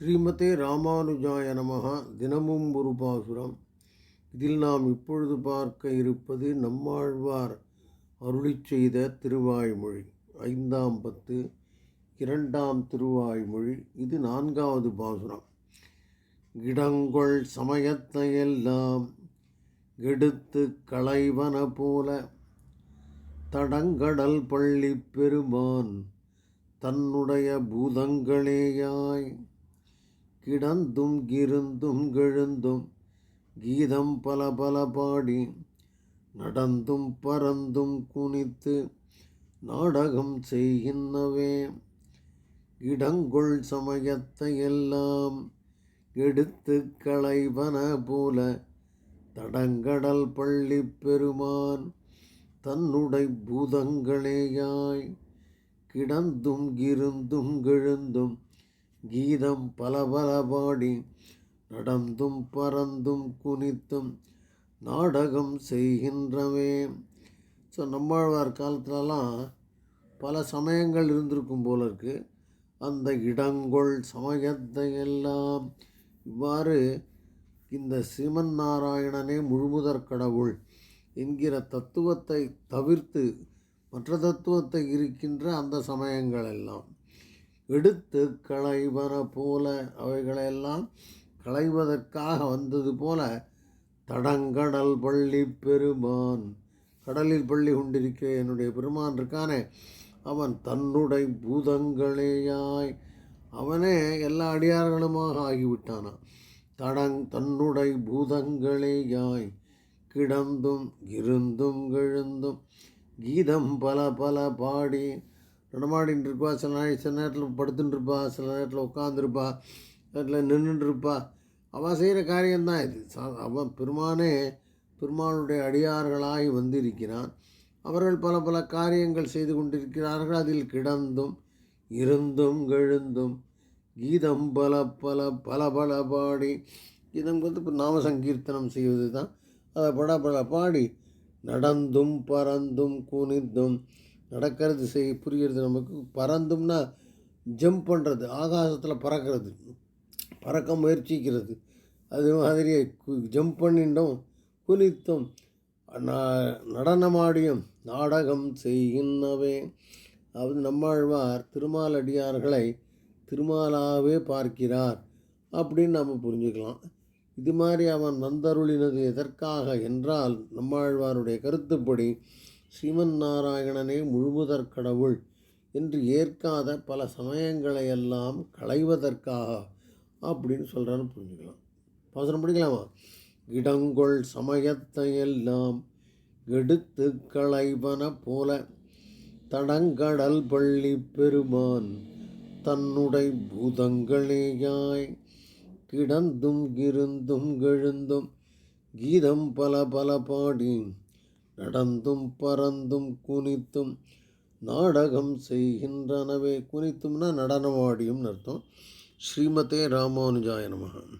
ஸ்ரீமதே ராமானுஜாய நமகா தினமும் ஒரு பாசுரம். இதில் நாம் இப்பொழுது பார்க்க இருப்பது நம்மாழ்வார் அருளிச் செய்த திருவாய்மொழி. ஐந்தாம் பத்து இரண்டாம் திருவாய்மொழி. இது நான்காவது பாசுரம். இடங்கொள் சமயத்தையெல்லாம் எடுத்து களைவன போல தடங்கடல் பள்ளி பெருமான் தன்னுடைய பூதங்களேயாய் கிடந்தும் கிருந்தும் கெழுந்தும் கீதம் பல பல பாடி நடந்தும் பறந்தும் குனித்து நாடகம் செய்கின்றவே இடங்கொள் சமயத்தை எல்லாம் எடுத்து களைவன போல தடங்கடல் பள்ளி பெருமான் தன்னுடை பூதங்களேயாய் கிடந்தும் இருந்தும் கிழந்தும் கீதம் பல பல பாடி நடந்தும் பறந்தும் குனித்தும் நாடகம் செய்கின்றவே ஸோ நம்மாழ்வார் காலத்திலலாம் பல சமயங்கள் இருந்திருக்கும் போல இருக்குது அந்த இடங்கொள் சமயத்தை எல்லாம் இவ்வாறு இந்த சிவன் நாராயணனே முழுமுதற் கடவுள் என்கிற தத்துவத்தை தவிர்த்து மற்ற தத்துவத்தை இருக்கின்ற அந்த சமயங்கள் எல்லாம். எடுத்து களைவர போல அவைகளெல்லாம் களைவதற்காக வந்தது போல தடங்கடல் பள்ளி பெருமான். கடலில் பள்ளி கொண்டிருக்க என்னுடைய பெருமான் இருக்கானே அவன் தன்னுடைய பூதங்களேயாய் அவனே எல்லா அடியார்களுமாக ஆகிவிட்டானான் தடங் தன்னுடைய பூதங்களேயாய் கிடந்தும் இருந்தும் எழுந்தும் கீதம் பல பல பாடி நடமாடின்னு இருப்பா சில நாள் சில நேரத்தில் படுத்துட்டுருப்பா சில நேரத்தில் உட்காந்துருப்பா நேரத்தில் நின்றுட்டுருப்பா அவள் செய்கிற காரியம்தான் இது. சா அவன் பெருமானே பெருமானுடைய அடியார்களாகி வந்திருக்கிறான். அவர்கள் பல பல காரியங்கள் செய்து கொண்டிருக்கிறார்கள். அதில் கிடந்தும் இருந்தும் எழுந்தும் கீதம் பல பல பல பல பாடி கீதம் வந்து இப்போ நாம சங்கீர்த்தனம் செய்வது தான் அதை பட பல பாடி நடந்தும் பறந்தும் குனிந்தும் நடக்கிறது செய் புரிகிறது நமக்கு. பறந்தும்னா ஜம்ப் பண்ணுறது ஆகாசத்தில் பறக்கிறது பறக்க முயற்சிக்கிறது. அது மாதிரி ஜம்ப் பண்ணிட்டோம் குளித்தோம் நடனமாடியும் நாடகம் செய்கின்றவே. அது நம்மாழ்வார் திருமாலடியார்களை திருமாலாகவே பார்க்கிறார் அப்படின்னு நம்ம புரிஞ்சுக்கலாம். இது மாதிரி அவன் வந்தருளினது எதற்காக என்றால் நம்மாழ்வாருடைய கருத்துப்படி ஸ்ரீமன் நாராயணனே முழுமுதற் கடவுள் என்று ஏற்காத பல சமயங்களை எல்லாம் களைவதற்காக அப்படின்னு சொல்கிறான்னு புரிஞ்சுக்கலாம். பாசனம் படிக்கலாமா? இடங்கொள் சமயத்தையெல்லாம் எடுத்து களைவன போல தடங்கடல் பள்ளி பெருமான் தன்னுடை பூதங்களேயாய் கிடந்தும் கிருந்தும் கெழுந்தும் கீதம் பல பல பாடி நடந்தும் பறந்தும் குனித்தும் நாடகம் செய்கின்றனவே. குனித்தும்னா நடனமாடியும் அர்த்தம். ஸ்ரீமதே ராமானுஜாய நமகன்